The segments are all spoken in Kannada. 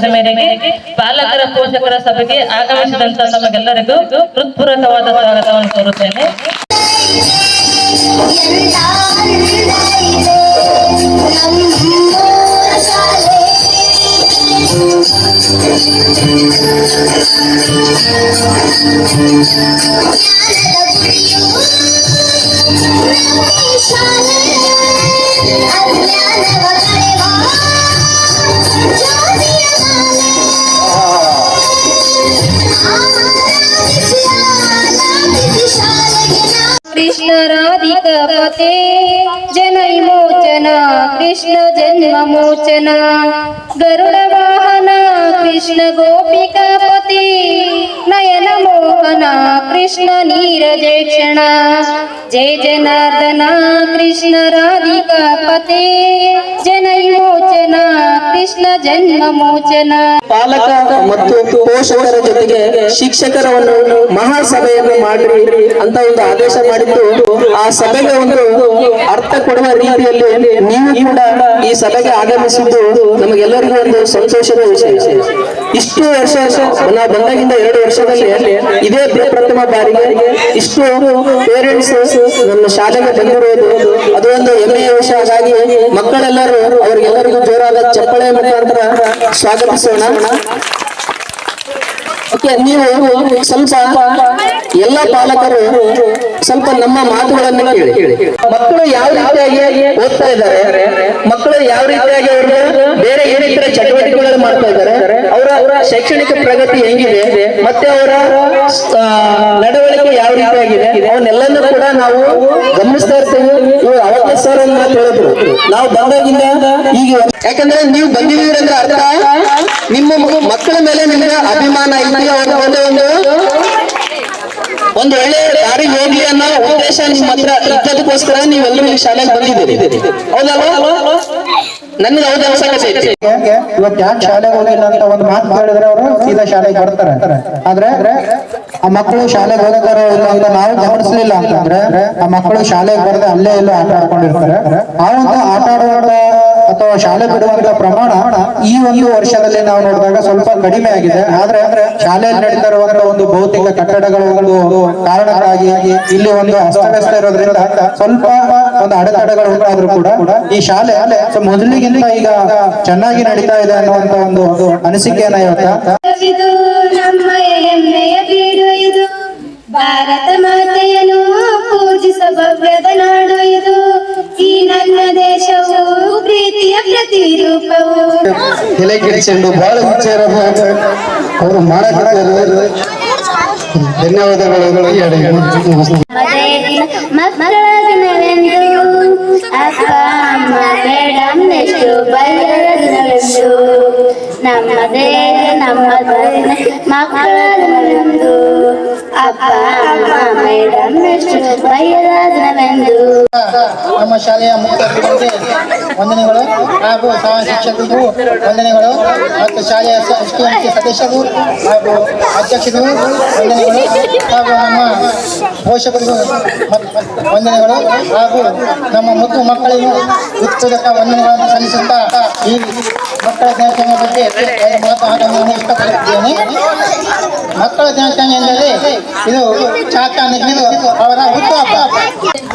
ಸಲಹೆ ಮೇರೆಗೆ ಪೋಷಕರ ಸಭೆಗೆ ಆಗಮಿಸಿದಂತ ನಮಗೆಲ್ಲರಿಗೂ ಹೃತ್ಪೂರ್ವಕವಾದ ಸ್ವಾಗತವನ್ನು ಕೋರುತ್ತೇನೆ ಶಾಲೆ ಅಜ್ಞಾನವ राधिकापते जनैमोचन कृष्ण जन्ममोचन ಜನಾರ್ದನ ಕೃಷ್ಣ ನೀರಜೆ ಕ್ಷಣ. ಜಯ ಜನಾರ್ದನ, ಕೃಷ್ಣ ರಾಧಿಕಾ ಪತೆ. ಜನಯೋಚನ ಕೃಷ್ಣ ಜನ್ಮ ಮೋಚನ. ಪಾಲಕ ಮತ್ತು ಪೋಷಕರ ಜೊತೆಗೆ ಶಿಕ್ಷಕರವನ್ನು ಮಹಾಸಭೆಯನ್ನು ಮಾಡಿ ಅಂತ ಒಂದು ಆದೇಶ ಮಾಡಿದ್ದು, ಆ ಸಭೆಗೆ ಒಂದು ಅರ್ಥ ಕೊಡುವ ರೀತಿಯಲ್ಲಿ ನೀವು ಕೂಡ ಈ ಸಭೆಗೆ ಆಗಮಿಸಿದ್ದು ನಮಗೆಲ್ಲರಿಗೂ ಒಂದು ಸಂತೋಷದ ವಿಷಯ. ಇಷ್ಟು ವರ್ಷ ನಾವು ಬಂದಾಗಿಂದ ಎರಡು ವರ್ಷದಲ್ಲಿ ಇದೇ ಪ್ರಥಮ ಬಾರಿಗೆ ಇಷ್ಟು ಪೇರೆಂಟ್ಸ್ ನಮ್ಮ ಶಾಲೆಗೆ ಬಂದಿರುವುದು ಅದು ಒಂದು ಹೆಮ್ಮೆಯ ವಿಷಯ. ಹಾಗಾಗಿ ಮಕ್ಕಳೆಲ್ಲರೂ, ಅವ್ರಿಗೆಲ್ಲರಿಗೂ ಜೋರಾದ ಚಪ್ಪಳೆ ಮುಖಾಂತರ ಸ್ವಾಗತಿಸೋಣ. ಓಕೆ, ನೀವು ಸ್ವಲ್ಪ ಎಲ್ಲ ಪಾಲಕರು ಸ್ವಲ್ಪ ನಮ್ಮ ಮಾತುಗಳನ್ನು ಕೇಳಿ. ಮಕ್ಕಳು ಯಾವ ರೀತಿಯಾಗಿ ಓದ್ತಾ ಇದ್ದಾರೆ? ಮಕ್ಕಳು ಯಾವ ರೀತಿಯಾಗಿ ಅವರು ಬೇರೆ ಏನಿತರ ಚಟುವಟಿಕೆಗಳನ್ನು ಮಾಡ್ತಾ ಇದ್ದಾರೆ? ಅವರ ಶೈಕ್ಷಣಿಕ ಪ್ರಗತಿ ಹೆಂಗಿದೆ? ಮತ್ತೆ ಅವರ ನಡವಳಿಕೆ ಯಾವ ರೀತಿಯಾಗಿದೆ? ಅವನ್ನೆಲ್ಲನೂ ಕೂಡ ನಾವು ಗಮನಿಸ್ತಾ ಇರ್ತೀವಿ. ಇವರು ಅವಕಾಶ ಸರ್ ಅಂತ ಹೇಳಿದ್ರು ನಾವು ಬಂದಾಗಿಂದ ಈಗ ಯಾಕಂದ್ರೆ ನೀವು ಬಂದಿದ್ದೀರಂದ್ರೆ ಅರ್ಥ. ನಿಮ್ಮ ಮಕ್ಕಳ ಮೇಲೆ ನಿಮಗೆ ಅಭಿಮಾನ ಐತಿ. ಮೇಲೆ ಒಂದು ಒಂದು ಒಳ್ಳೆ ದಾರಿ ಹೋಗ್ಲಿ ಅನ್ನೋ ಉದ್ದೇಶ ನಿಮ್ಮ ಹತ್ರ ಇದ್ದದಕ್ಕೋಸ್ಕರ ನೀವೆಲ್ಲರೂ ಈ ಶಾಲೆಗೆ ಬಂದಿದ್ದೀರಿ. ಹೌದಲ್ವಾ? ನನ್ಗೆ ಹೌದು ಅನ್ಸಕತ್ತೈತಿ. ಇವತ್ತು ಯಾಕೆ ಶಾಲೆಗೆ ಹೋಗಿಲ್ಲ ಅಂತ ಒಂದು ಮಾತು ಹೇಳಿದ್ರೆ ಅವರು ಸೀದಾ ಶಾಲೆಗೆ ಬರ್ತಾರೆ. ಆದ್ರೆ ಆ ಮಕ್ಕಳು ಶಾಲೆಗೆ ಹೋಗ್ತಾರೋ ಇಲ್ಲ ಅಂತ ನಾವು ಗಮನಿಸ್ಲಿಲ್ಲ ಅಂತಂದ್ರೆ ಆ ಮಕ್ಕಳು ಶಾಲೆಗೆ ಬರದೆ ಅಲ್ಲೇ ಇಲ್ಲೇ ಆಟ ಆಡ್ಕೊಂಡಿರ್ತಾರೆ. ಆ ಒಂದು ಆಟ ಆಡುವಂತ ಅಥವಾ ಶಾಲೆ ಬಿಡುವಂತ ಪ್ರಮಾಣ ಈ ಒಂದು ವರ್ಷದಲ್ಲಿ ನಾವು ನೋಡಿದಾಗ ಸ್ವಲ್ಪ ಕಡಿಮೆ ಆಗಿದೆ. ಆದ್ರೆ ಶಾಲೆಯಲ್ಲಿ ನಡೀತಾ ಒಂದು ಭೌತಿಕ ಕಟ್ಟಡಗಳ ಒಂದು ಕಾರಣಕ್ಕಾಗಿ ಇಲ್ಲಿ ಒಂದು ಅಸ್ತವ್ಯಸ್ತ ಇರೋದ್ರಿಂದ ಸ್ವಲ್ಪ ಒಂದು ಅಡೆತಡೆಗಳು ಉಂಟಾದ್ರೂ ಕೂಡ ಈ ಶಾಲೆ ಮೊದಲಿಗಿಂತ ಈಗ ಚೆನ್ನಾಗಿ ನಡೀತಾ ಇದೆ ಅನ್ನುವಂತ ಒಂದು ಅನಿಸಿಕೆಯನ್ನ ಇವತ್ತ ಭಾರತ ತಲೆ ಕೆಡಿಸಿಕೊಂಡು ಬಹಳ ವಿಚಾರ ಅವರು ಮಾಡಕ್ಕಿದ್ದಾರೆ ಧನ್ಯವಾದಗಳು ಮದೇ ದಿನ ಮಕ್ಕಳ ದಿನವೆಂದು ಅಪ್ಪ ಅಮ್ಮ ಮೇಡಮ್ ಎಷ್ಟು ಬಯಲ ದಿನವೆಂದು ನಮ್ಮದೇ ನಮ್ಮ ಮಕ್ಕಳಂದು ಅಪ್ಪ, ಅಮ್ಮ ಮೇಡಮ್ ಎಷ್ಟು ಬಯಲ ನಮ್ಮ ಶಾಲೆಯ ಪೀಠಕ್ಕೆ ವಂದನೆಗಳು ಹಾಗೂ ಸಹ ಶಿಕ್ಷಕರಿಗೂ ವಂದನೆಗಳು ಮತ್ತು ಶಾಲೆಯ ಸದಸ್ಯರು ಹಾಗೂ ಅಧ್ಯಕ್ಷರು ವಂದನೆಗಳು ಹಾಗೂ ನಮ್ಮ ಪೋಷಕರಿಗೂ ವಂದನೆಗಳು ಹಾಗೂ ನಮ್ಮ ಮುದ್ದು ಮಕ್ಕಳಿಗೂ ಉತ್ಪೂರ್ವಕ ವಂದನೆಗಳನ್ನು ಸಲ್ಲಿಸುತ್ತಾ ಈ ಮಕ್ಕಳ ದಿನಾಚರಣೆ ಬಗ್ಗೆ ಮಾತನಾಡಲು ಇಷ್ಟಪಡುತ್ತೇನೆ. ಮಕ್ಕಳ ದಿನಾಚರಣೆ ಎಂದರೆ ಇದು ಚಾಚಾ ನಿಗಿದು ಅವರ ಹುಟ್ಟುಹಬ್ಬ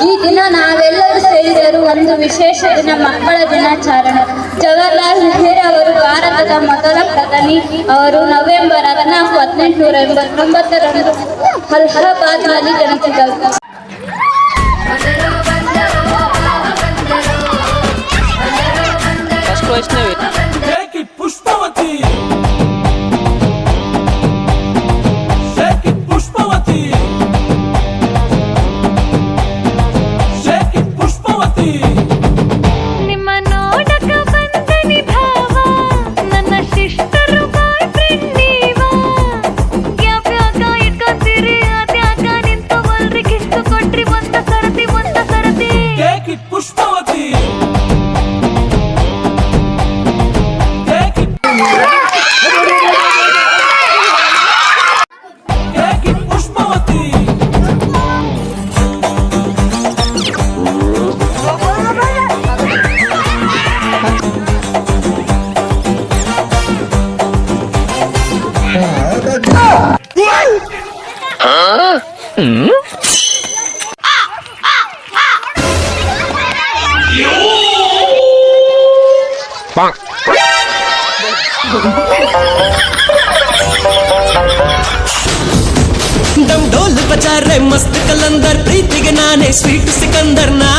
ಈ ದಿನ ನಾವೆಲ್ಲರೂ ಸೇರಿದರು ಒಂದು ವಿಶೇಷ ದಿನ ಮಕ್ಕಳ ದಿನಾಚರಣೆ. ಜವಾಹರ್ಲಾಲ್ ನೆಹರು ಅವರು ಭಾರತದ ಮೊದಲ ಪ್ರಧಾನಿ, ಅವರು ನವೆಂಬರ್ ಹದಿನಾಲ್ಕು, ಹದಿನೆಂಟುನೂರ ಎಂಬತ್ತೊಂಬತ್ತರಂದು ಅಲಹಾಬಾದ್ನಲ್ಲಿ ಜನಿಸಿದರು. Huh? Hmm? डोल बचा रहे मस्त कलंदर प्रीति के नाने स्वीट सिकंदर ना